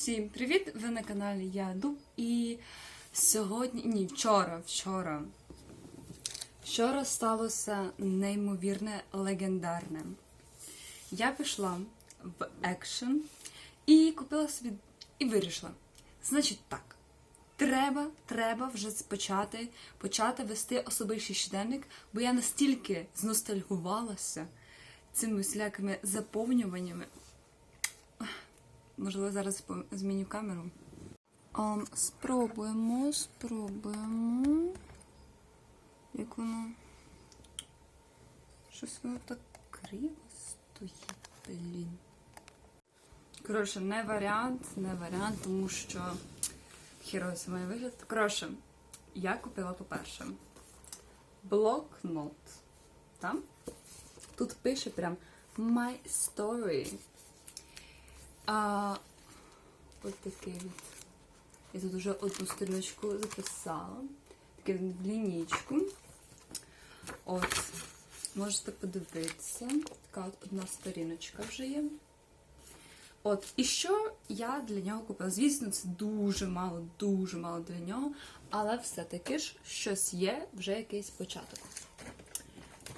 Всім привіт! Ви на каналі Я Дуб. І сьогодні, ні, вчора, вчора. Вчора сталося неймовірне легендарне. Я пішла в екшен і купила собі і вирішила. Значить так. Треба, треба вже почати, почати вести особистий щоденник, бо я настільки зностальгувалася цими всілякими заповнюваннями. Можливо, зараз зміню камеру. А, спробуємо, спробуємо. Як воно. Щось воно так криво стоїть, блін. Коротше, не варіант, не варіант, тому що хірово має вигляд. Коротше, я купила, по-перше, блокнот. Там? Тут пише прям My Story. А, от такий от. Я тут вже одну сторіночку записала. Таке в лінійку. От. Можете подивитися. Така от одна сторіночка вже є. От, і що я для нього купила? Звісно, це дуже мало, дуже мало для нього, але все-таки ж щось є, вже якийсь початок.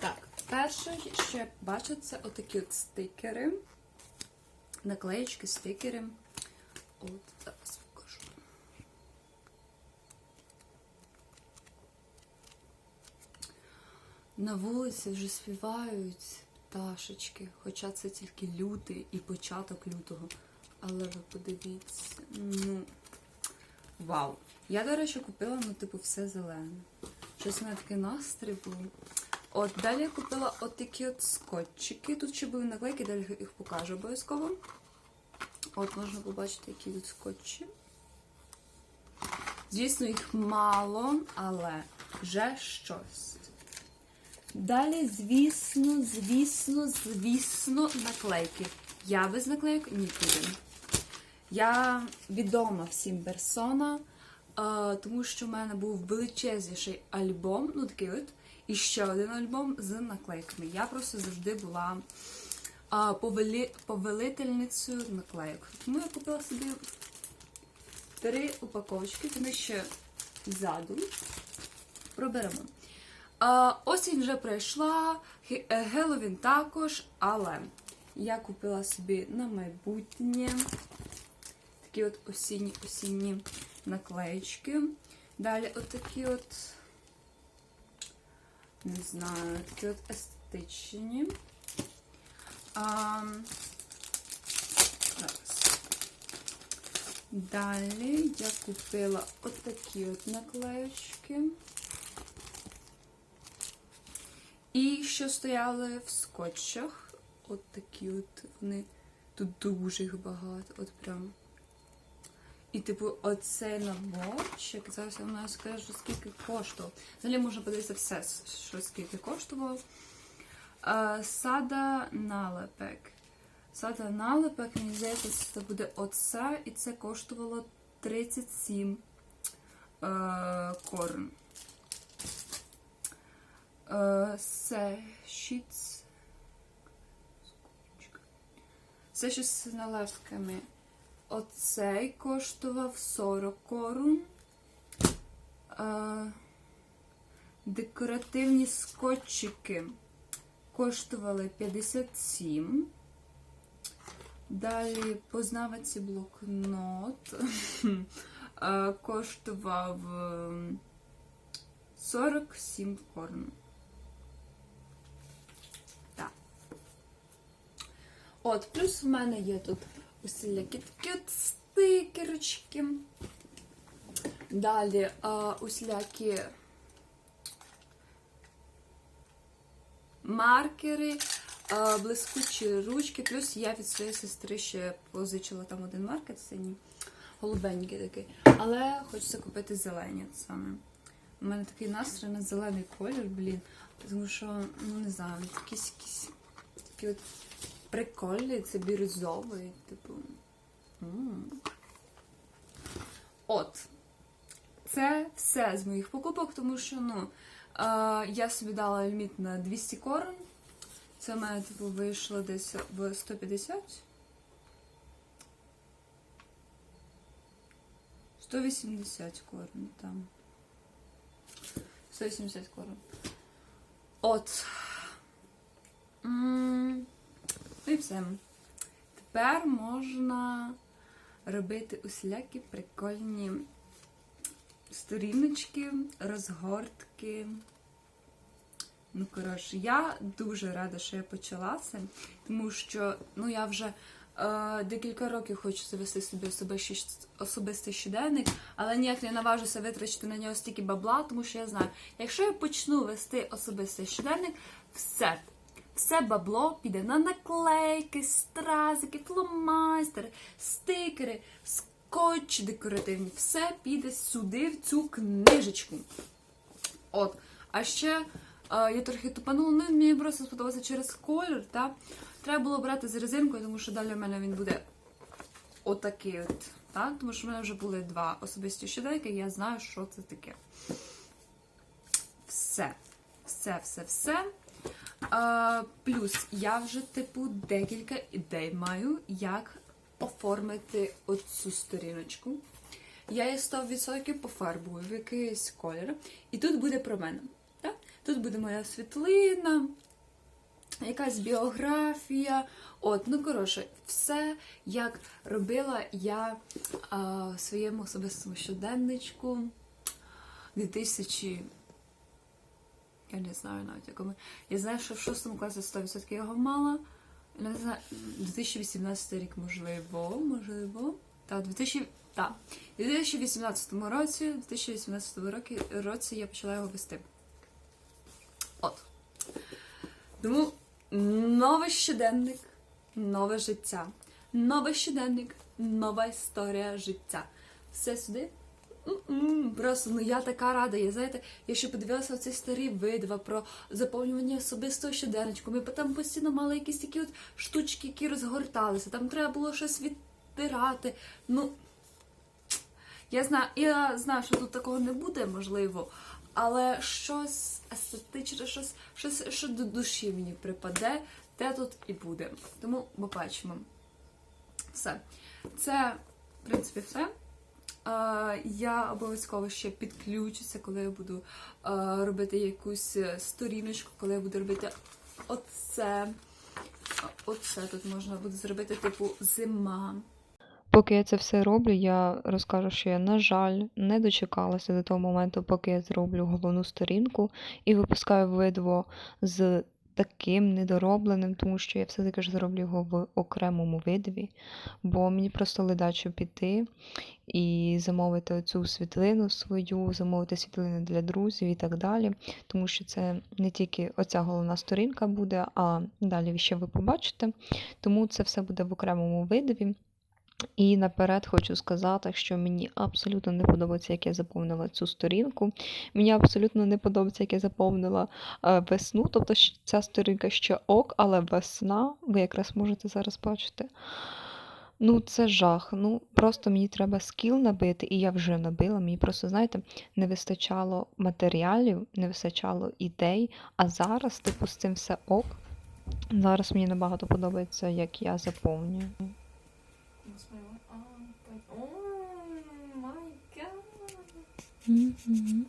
Так, перше, що я бачу, це отакі от стикери наклеєчки, стикери. От зараз покажу. На вулиці вже співають пташечки, хоча це тільки лютий і початок лютого. Але ви подивіться, ну вау! Я, до речі, купила, ну, типу, все зелене. Щось мене такий настрій був. От, далі я купила от такі от скотчики. Тут ще були наклейки, далі їх покажу обов'язково. От можна побачити, які тут скотчі. Звісно, їх мало, але вже щось. Далі, звісно, звісно, звісно, наклейки. Я без наклейок нікуди. Я відома всім персона, е, тому що в мене був величезніший альбом, ну такий от, і ще один альбом з наклейками. Я просто завжди була а, повелі... повелительницею наклейок. Тому я купила собі три упаковочки, вони ще ззаду. Проберемо. А, осінь вже пройшла, е, Геловін також, але я купила собі на майбутнє такі от осінні-осінні наклеєчки. Далі отакі от, не знаю, такі от естетичні. А, зараз. Далі я купила отакі от наклеєчки. І що стояли в скотчах. От такі от вони. Тут дуже їх багато. От прям. І, типу, оцей наборчик, зараз я вам скажу, скільки коштував. Взагалі можна подивитися все, що скільки коштував. Е, Сада налепек. Сада налепек, мені здається, це буде оце, і це коштувало 37 е, корн. Е, Сешіц. Це щось з наливками. Оцей коштував 40 корун. Е, декоративні скотчики коштували 57. Далі познавець блокнот е, коштував е, 47 корн. Так. От, плюс в мене є тут усілякі такі стикерочки. Далі е, усілякі маркери, е, блискучі ручки, плюс я від своєї сестри ще позичила там один маркер синій, голубенький такий. Але хочеться купити зелені саме. У мене такий настрій на зелений колір, блін. Тому що, ну не знаю, якісь якісь такі от прикольні, це бірюзовий, типу. м. От. Це все з моїх покупок, тому що, ну, е, я собі дала ліміт на 200 корон. Це в типу, вийшло десь в 150. 180 корм там. 180 корм. От. М, Ну і все. Тепер можна робити усілякі прикольні сторіночки, розгортки. Ну, коротше, я дуже рада, що я почала це, тому що ну, я вже е, декілька років хочу завести собі особистий, особистий щоденник, але ніяк не наважуся витрачити на нього стільки бабла, тому що я знаю, якщо я почну вести особистий щоденник, все. Все бабло піде на наклейки, стразики, фломастери, стикери, скотч декоративні. Все піде сюди, в цю книжечку. От. А ще е, я трохи тупанула, ну мені просто сподобалося через колір. Та? Треба було брати з резинкою, тому що далі в мене він буде отакий от. Та? Тому що в мене вже були два особисті щоденники, і я знаю, що це таке. Все. Все, все, все. А, плюс я вже, типу, декілька ідей маю, як оформити оцю сторіночку. Я її 100% пофарбую в якийсь колір. І тут буде про мене. Так? Тут буде моя світлина, якась біографія. От, ну коротше, все, як робила я а, своєму особистому щоденничку 2000. Я не знаю навіть якому. Я знаю, що в шостому класі 100% його мала. Не знаю, 2018 рік, можливо, можливо. Так, 2000, так. У 2018 році, у 2018 році, році я почала його вести. От. Тому новий щоденник, нове життя. Новий щоденник, нова історія життя. Все сюди. Просто ну я така рада. Я знаєте, я ще подивилася оцей старий видва про заповнювання особистого щоденничку. Ми там постійно мали якісь такі от штучки, які розгорталися. Там треба було щось відтирати. Ну я знаю, я знаю, що тут такого не буде, можливо, але щось естетичне, щось, щось, що до душі мені припаде, те тут і буде. Тому ми бачимо. Все. Це, в принципі, все. Я обов'язково ще підключуся, коли я буду робити якусь е, сторіночку, коли я буду робити оце. Оце тут можна буде зробити, типу, зима. Поки я це все роблю, я розкажу, що я, на жаль, не дочекалася до того моменту, поки я зроблю головну сторінку і випускаю видео з таким недоробленим, тому що я все-таки ж зроблю його в окремому видові, бо мені просто ледаче піти і замовити цю світлину свою, замовити світлини для друзів і так далі. Тому що це не тільки оця головна сторінка буде, а далі ще ви побачите. Тому це все буде в окремому видові. І наперед хочу сказати, що мені абсолютно не подобається, як я заповнила цю сторінку. Мені абсолютно не подобається, як я заповнила е, весну. Тобто ця сторінка ще ок, але весна, ви якраз можете зараз бачити. Ну, це жах. Ну, просто мені треба скіл набити, і я вже набила. Мені просто, знаєте, не вистачало матеріалів, не вистачало ідей. А зараз, типу, з цим все ок. Зараз мені набагато подобається, як я заповнюю. О май гад. Мгм.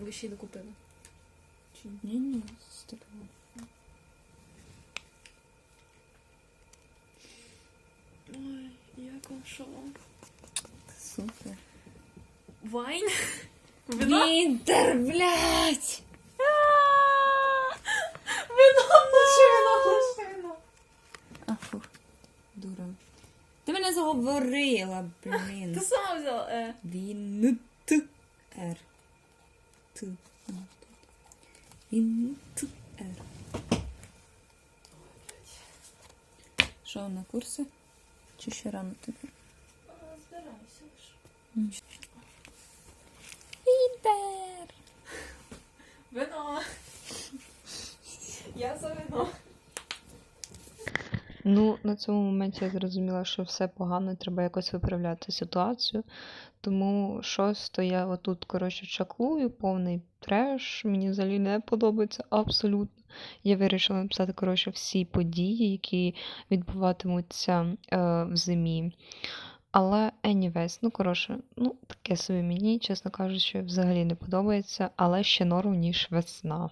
Ви ще й докупили. Чи ні? Ні, ні, стопимо. Ой, як вам що? Супер. Вайн? Вино? Вінтер, блядь! Вино, лише вино, лише вино. А, фух, дура. Ти мене заговорила, блін. Ти сама взяла. Е. Він т р. Т. Він т р. Що на курси? Чи ще рано тобі? Збирайся лише. Вінтер! Вино. Я за вино. Ну, на цьому моменті я зрозуміла, що все погано, треба якось виправляти ситуацію. Тому щось то я отут, коротше, чаклую, повний треш. Мені взагалі не подобається абсолютно. Я вирішила написати, коротше, всі події, які відбуватимуться е, в зимі. Але anyways, ну коротше, ну таке собі мені, чесно кажучи, взагалі не подобається, але ще норм, ніж весна.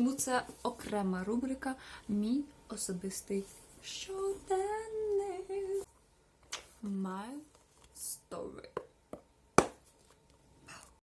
Тому це окрема рубрика Мій особистий щоденник.